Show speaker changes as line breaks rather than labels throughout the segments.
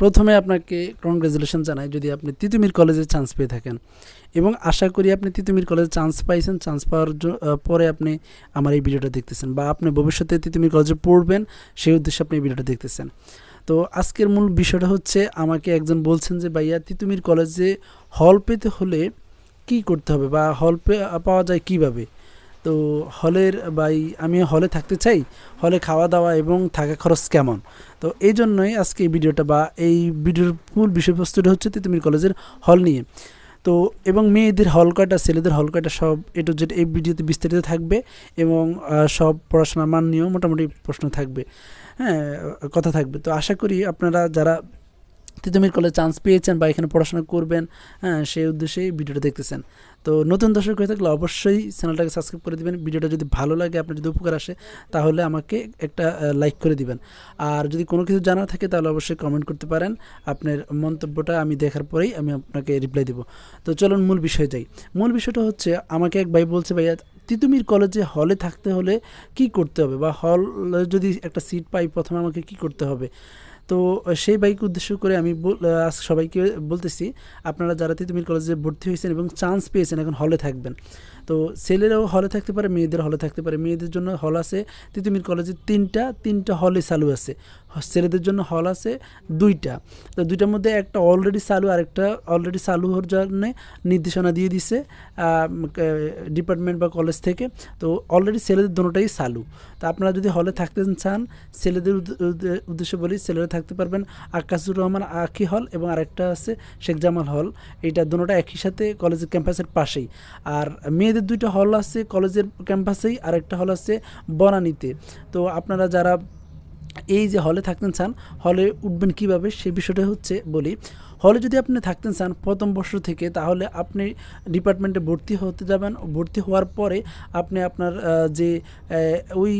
প্রথমে আপনাকে কংগ্রেচুলেশন জানাই, যদি আপনি তিতুমির কলেজে চান্স পেয়ে থাকেন। এবং আশা করি আপনি তিতুমির কলেজে চান্স পাইছেন চান্স পাওয়ার পরে আপনি আমার এই ভিডিওটা দেখতেছেন বা আপনি ভবিষ্যতে তিতুমির কলেজে পড়বেন, সেই উদ্দেশ্যে আপনি এই ভিডিওটা দেখতেছেন। তো আজকের মূল বিষয়টা হচ্ছে, আমাকে একজন বলছেন যে, ভাইয়া, তিতুমির কলেজে হল পেতে হলে কি করতে হবে বা হল পাওয়া যায় কীভাবে? তো হলের বাই আমি হলে থাকতে চাই, হলে খাওয়া দাওয়া এবং থাকা খরচ কেমন? তো এই জন্যই আজকে এই ভিডিওটা বা এই ভিডিওর মূল বিষয়বস্তুটা হচ্ছে তিতুমির কলেজের হল নিয়ে। তো এবং মেয়েদের হল কয়টা, ছেলেদের হল কয়টা সব এটু যেটা এই ভিডিওতে বিস্তারিত থাকবে এবং সব পড়াশোনার মান নিয়েও মোটামুটি প্রশ্ন থাকবে। হ্যাঁ কথা থাকবে। তো আশা করি আপনারা যারা তিতুমির কলেজ চান্স পেয়েছেন বা এখানে পড়াশোনা করবেন হ্যাঁ সেই উদ্দেশ্যেই ভিডিওটা দেখতেছেন। তো নতুন দর্শক হয়ে থাকলে অবশ্যই চ্যানেলটাকে সাবস্ক্রাইব করে দিবেন। ভিডিওটা যদি ভালো লাগে, আপনার যদি উপকার আসে, তাহলে আমাকে একটা লাইক করে দিবেন। আর যদি কোনো কিছু জানার থাকে, তাহলে অবশ্যই কমেন্ট করতে পারেন। আপনার মন্তব্যটা আমি দেখার পরেই আমি আপনাকে রিপ্লাই দেবো। তো চলুন মূল বিষয়ে যাই। মূল বিষয়টা হচ্ছে, আমাকে এক ভাই বলছে, ভাইয়া, তিতুমির কলেজে হলে থাকতে হলে কি করতে হবে? বা হল যদি একটা সিট পাই, প্রথমে আমাকে কি করতে হবে? তো সেই বাইক উদ্দেশ্য করে আমি বল- আহ, আজ সবাইকে বলতেছি আপনারা যারা তিতুমির কলেজে ভর্তি হয়েছেন এবং চান্স পেয়েছেন এখন হলে থাকবেন। তো ছেলেরাও হলে থাকতে পারে মেয়েদের হলে থাকতে পারে। মেয়েদের জন্য হল আছে তিতুমির কলেজে তিনটা তিনটা হলে চালু আছে। ছেলেদের জন্য হল আছে দুইটা। তো দুইটার মধ্যে একটা অলরেডি চালু আর একটা অলরেডি চালু হওয়ার জন্যে নির্দেশনা দিয়ে দিছে ডিপার্টমেন্ট বা কলেজ থেকে। তো অলরেডি ছেলেদের দুটোটাই চালু। তো আপনারা যদি হলে থাকতে চান ছেলেদের উদ্দ- উদ্দ- উদ্দেশ্যে বলি ছেলেরা থাকতে পারবেন। আকাশুর রহমান আখি হল এবং আরেকটা আছে শেখ জামাল হল। এইটা দুটোটা একই সাথে কলেজের ক্যাম্পাসের পাশেই। আর মেয়েদের দুইটা হল আছে কলেজের ক্যাম্পাসেই, আরেকটা হল আছে বনানীতে। তো আপনারা যারা এই যে হলে থাকতে চান, হলে উঠবেন কীভাবে? সে বিষয়টা হচ্ছে বলি হলে যদি আপনি থাকতেন চান প্রথম বর্ষ থেকে তাহলে আপনি ডিপার্টমেন্টে ভর্তি হতে যাবেন। ভর্তি হওয়ার পরে আপনি আপনার যে ওই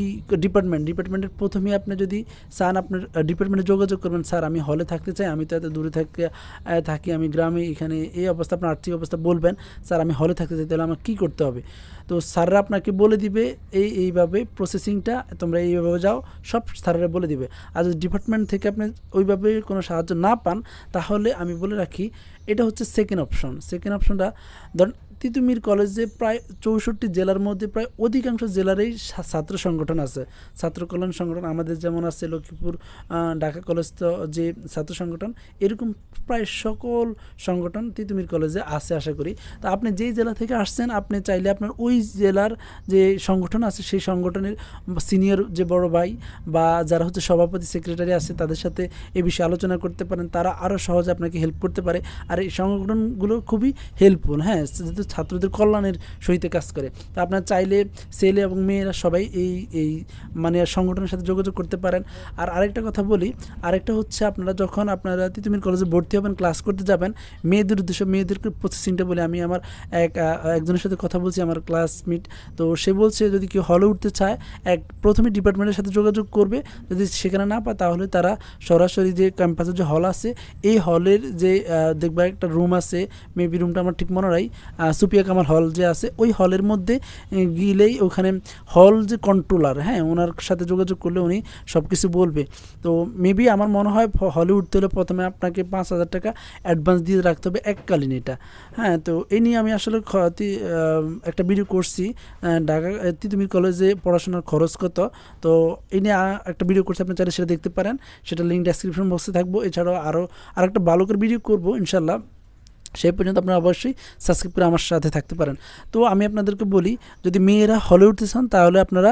ডিপার্টমেন্ট ডিপার্টমেন্টের প্রথমেই আপনি যদি চান আপনার ডিপার্টমেন্টে যোগাযোগ করবেন স্যার আমি হলে থাকতে চাই আমি তো এত দূরে থাকি আহ, থাকি আমি গ্রামে এখানে এই অবস্থা আপনার আর্থিক অবস্থা বলবেন স্যার আমি হলে থাকতে চাই তাহলে আমার কী করতে হবে? তো স্যাররা আপনাকে বলে দিবে এই এইভাবে প্রসেসিংটা তোমরা এইভাবে যাও সব স্যাররা বলে দিবে। আর যদি ডিপার্টমেন্ট থেকে আপনি ওইভাবে কোনো সাহায্য না পান তাহলে আমি বলে রাখি এটা হচ্ছে সেকেন্ড অপশন সেকেন্ড অপশনটা ধরেন তিতুমির কলেজে প্রায় চৌষট্টি জেলার মধ্যে প্রায় অধিকাংশ জেলারেই ছাত্র সংগঠন আছে। ছাত্র কল্যাণ সংগঠন, আমাদের যেমন আছে লক্ষ্মীপুর ঢাকা কলেজ তো যে ছাত্র সংগঠন, এরকম প্রায় সকল সংগঠন তিতুমির কলেজে আছে আশা করি। তো আপনি যেই জেলা থেকে আসছেন, আপনি চাইলে আপনার ওই জেলার যে সংগঠন আছে, সেই সংগঠনের সিনিয়র যে বড় ভাই বা যারা হচ্ছে সভাপতি, সেক্রেটারি আছে, তাদের সাথে এ বিষয়ে আলোচনা করতে পারেন। তারা আরও সহজে আপনাকে হেল্প করতে পারে। আর এই সংগঠনগুলো খুবই হেল্পফুল হ্যাঁ? যেহেতু ছাত্রদের কল্যাণের সহিত কাজ করে। তা আপনার চাইলে ছেলে এবং মেয়েরা সবাই এই এই মানে সংগঠনের সাথে যোগাযোগ করতে পারেন। আর আরেকটা কথা বলি, আরেকটা হচ্ছে আপনারা যখন আপনারা তিতুমির কলেজে ভর্তি হবেন, ক্লাস করতে যাবেন, মেয়েদের উদ্দেশ্য মেয়েদেরকে প্রসেসিংটা বলে, আমি আমার এক একজনের সাথে কথা বলছি, আমার ক্লাসমেট তো সে বলছে যদি কেউ হলে উঠতে চায়, এক প্রথমে ডিপার্টমেন্টের সাথে যোগাযোগ করবে। যদি সেখানে না পায়, তাহলে তারা সরাসরি যে ক্যাম্পাসের যে হল আছে, এই হলের যে দেখবা একটা রুম আছে মেবি রুমটা আমার ঠিক মনে নাই সুপিয়া কামাল হল যে আছে, ওই হলের মধ্যে গেলেই ওখানে হল যে কন্ট্রোলার হ্যাঁ ওনার সাথে যোগাযোগ করলে উনি সব কিছু বলবে। তো মেবি আমার মনে হয় হলে উঠতে হলে প্রথমে আপনাকে পাঁচ হাজার টাকা অ্যাডভান্স দিয়ে রাখতে হবে এককালীন এটা। হ্যাঁ তো এই নিয়ে আমি আসলে একটা ভিডিও করছি ঢাকা তিতুমির কলেজে পড়াশোনার খরচ কত? তো এই নিয়ে একটা ভিডিও করছি, আপনি চাইলে সেটা দেখতে পারেন। সেটা লিঙ্ক ডেসক্রিপশন বক্সে থাকব। এছাড়াও আরও আরেকটা করে ভিডিও করব ইনশাল্লাহ সেই পর্যন্ত আপনারা অবশ্যই সাবস্ক্রাইব করে আমার সাথে থাকতে পারেন। তো আমি আপনাদেরকে বলি, যদি মেয়েরা হলে উঠতে চান, তাহলে আপনারা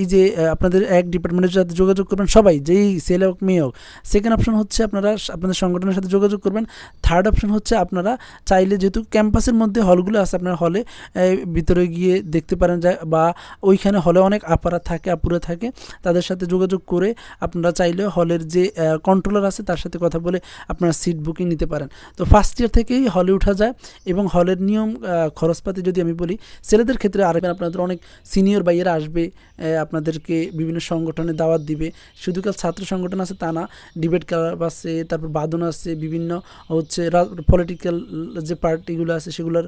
এই যে আপনাদের এক ডিপার্টমেন্টের সাথে যোগাযোগ করবেন, সবাই, যেই ছেলে হোক, মেয়ে হোক। সেকেন্ড অপশন হচ্ছে আপনারা আপনাদের সংগঠনের সাথে যোগাযোগ করবেন। থার্ড অপশন হচ্ছে আপনারা চাইলে যেহেতু ক্যাম্পাসের মধ্যে হলগুলো আছে, আপনার হলে ভিতরে গিয়ে দেখতে পারেন যা, বা ওইখানে হলে অনেক আপারা থাকে আপুরা থাকে, তাদের সাথে যোগাযোগ করে আপনারা চাইলে হলের যে কন্ট্রোলার আছে, তার সাথে কথা বলে আপনারা সিট বুকিং নিতে পারেন। তো ফার্স্ট ইয়ার থেকেই সহজেই হলে উঠা যায় এবং হলের নিয়ম খরচপাতি যদি আমি বলি, ছেলেদের ক্ষেত্রে আরেকবার আপনাদের অনেক সিনিয়র ভাইয়েরা আসবে আপনাদেরকে বিভিন্ন সংগঠনে দাওয়াত দিবে। শুধু কাল ছাত্র সংগঠন আছে তা না ডিবেট ক্লাব আছে, তারপর বাদন আছে, বিভিন্ন হচ্ছে পলিটিক্যাল যে পার্টিগুলো আছে সেগুলোর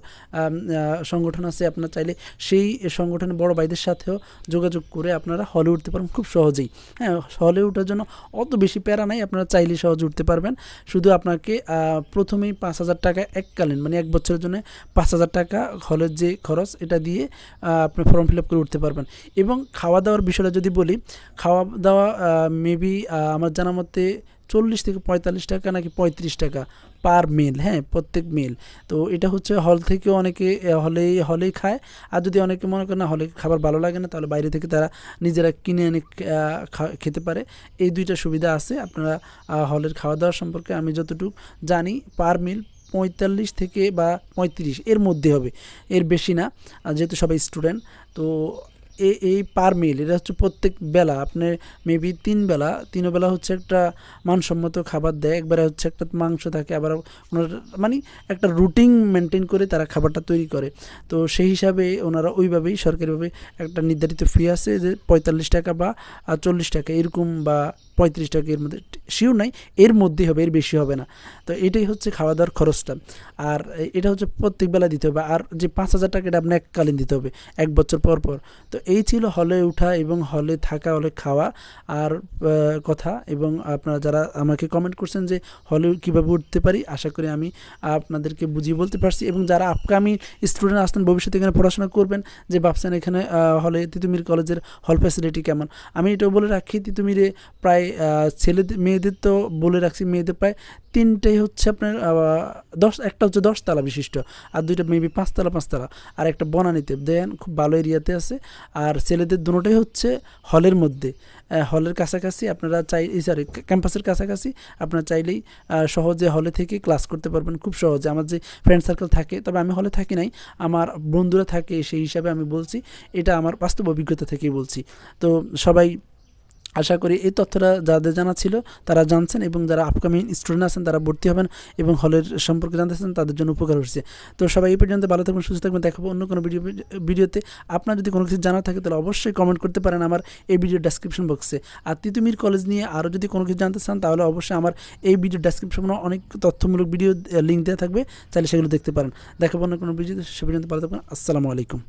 সংগঠন আছে। আপনার চাইলে সেই সংগঠনের বড় ভাইদের সাথেও যোগাযোগ করে আপনারা হলে উঠতে পারবেন খুব সহজেই। হ্যাঁ হলে ওঠার জন্য অত বেশি প্যারা নাই, আপনারা চাইলে সহজে উঠতে পারবেন। শুধু আপনাকে প্রথমেই পাঁচ হাজার টাকা এককালীন মানে এক বছরের জন্য পাঁচ হাজার টাকা হলের যে খরচ, এটা দিয়ে আপনি ফর্ম ফিল আপ করে উঠতে পারবেন। এবং খাওয়া দাওয়ার বিষয়টা যদি বলি, খাওয়া দাওয়া মেবি আমার জানা মতে চল্লিশ থেকে পঁয়তাল্লিশ টাকা নাকি পঁয়ত্রিশ টাকা পার মিল হ্যাঁ প্রত্যেক মিল। তো এটা হচ্ছে হল থেকে অনেকে হলেই হলেই খায়। আর যদি অনেকে মনে করেন না হলে খাবার ভালো লাগে না, তাহলে বাইরে থেকে তারা নিজেরা কিনে এনে খেতে পারে। এই দুইটা সুবিধা আছে। আপনারা হলের খাওয়া দাওয়া সম্পর্কে আমি যতটুকু জানি, পার মিল পঁয়তাল্লিশ থেকে বা পঁয়ত্রিশ, এর মধ্যে হবে। এর বেশি না। যেহেতু সবাই স্টুডেন্ট তো এই পার মিল এটা হচ্ছে প্রত্যেক বেলা, আপনি মেবি তিন বেলা তিন বেলা হচ্ছে একটা মানসম্মত খাবার দেয়, একবারে হচ্ছে একটা মাংস থাকে, আবার ওনার মানে একটা রুটিন মেনটেন করে তারা খাবারটা তৈরি করে। তো সেই হিসাবে ওনারা ওইভাবেই, সরকারিভাবে একটা নির্ধারিত ফি আছে যে পঁয়তাল্লিশ টাকা বা চল্লিশ টাকা, এরকম বা পঁয়ত্রিশ টাকা এর মধ্যে শিওর নাই, এর মধ্যেই হবে, এর বেশি হবে না। তো এটাই হচ্ছে খাওয়া দাওয়ার খরচটা। আর এটা হচ্ছে প্রত্যেক বেলা দিতে হবে, আর যে পাঁচ হাজার টাকা এটা আপনি এককালীন দিতে হবে, এক বছর পর পর। তো এই ছিল হলে ওঠা এবং হলে থাকা, হলে খাওয়া। আর কথা এবং আপনারা যারা আমাকে কমেন্ট করছেন যে হলে কীভাবে উঠতে পারি, আশা করি আমি আপনাদেরকে বুঝিয়ে বলতে পারছি। এবং যারা আপকামিং স্টুডেন্ট আসতেন ভবিষ্যতে এখানে পড়াশোনা করবেন, যে ভাবছেন এখানে হলে তিতুমির কলেজের হল ফ্যাসিলিটি কেমন? আমি এটাও বলে রাখি, তিতুমিরে প্রায় আহ, ছেলেদের মেয়েদের তো বলে রাখছি মেয়েদের প্রায় তিনটাই হচ্ছে আপনার দশ একটা হচ্ছে দশতলা বিশিষ্ট আর দুইটা মেবি পাঁচতলা পাঁচতলা আর একটা বনানীতে। দেন খুব ভালো এরিয়াতে আছে। আর ছেলেদের দুটোটাই হচ্ছে হলের মধ্যে। হলের কাছাকাছি আপনারা চাই সরি ক্যাম্পাসের কাছাকাছি আপনারা চাইলেই সহজে হলে থেকে ক্লাস করতে পারবেন খুব সহজে। আমার যে ফ্রেন্ড সার্কেল থাকে তবে আমি হলে থাকি নাই আমার বন্ধুরা থাকে সেই হিসাবে আমি বলছি এটা আমার বাস্তব অভিজ্ঞতা থেকেই বলছি। তো সবাই আশা করি এই তথ্যটা যাদের জানা ছিল তারা জানছেন এবং যারা আপকামিং স্টুডেন্ট আছেন তারা ভর্তি হবেন এবং হলের সম্পর্কে জানতেছেন তাদের জন্য উপকার হচ্ছে। তো সবাই এই পর্যন্ত ভালো থাকবেন, সুস্থ থাকবেন দেখাবো অন্য কোনো ভিডিও ভিডিওতে আপনার যদি কোনো কিছু জানা থাকে তাহলে অবশ্যই কমেন্ট করতে পারেন আমার এই ভিডিও ডেসক্রিপশন বক্সে আর তিতুমির কলেজ নিয়ে আরও যদি কোনো কিছু জানতে চান তাহলে অবশ্যই আমার এই ভিডিও ডেসক্রিপশনে অনেক তথ্যমূলক ভিডিও লিঙ্ক দেওয়া থাকবে। চাইলে সেগুলো দেখতে পারেন। দেখাবো অন্য কোনো ভিডিওতে সে পর্যন্ত ভালো থাকবেন। আসসালামু আলাইকুম।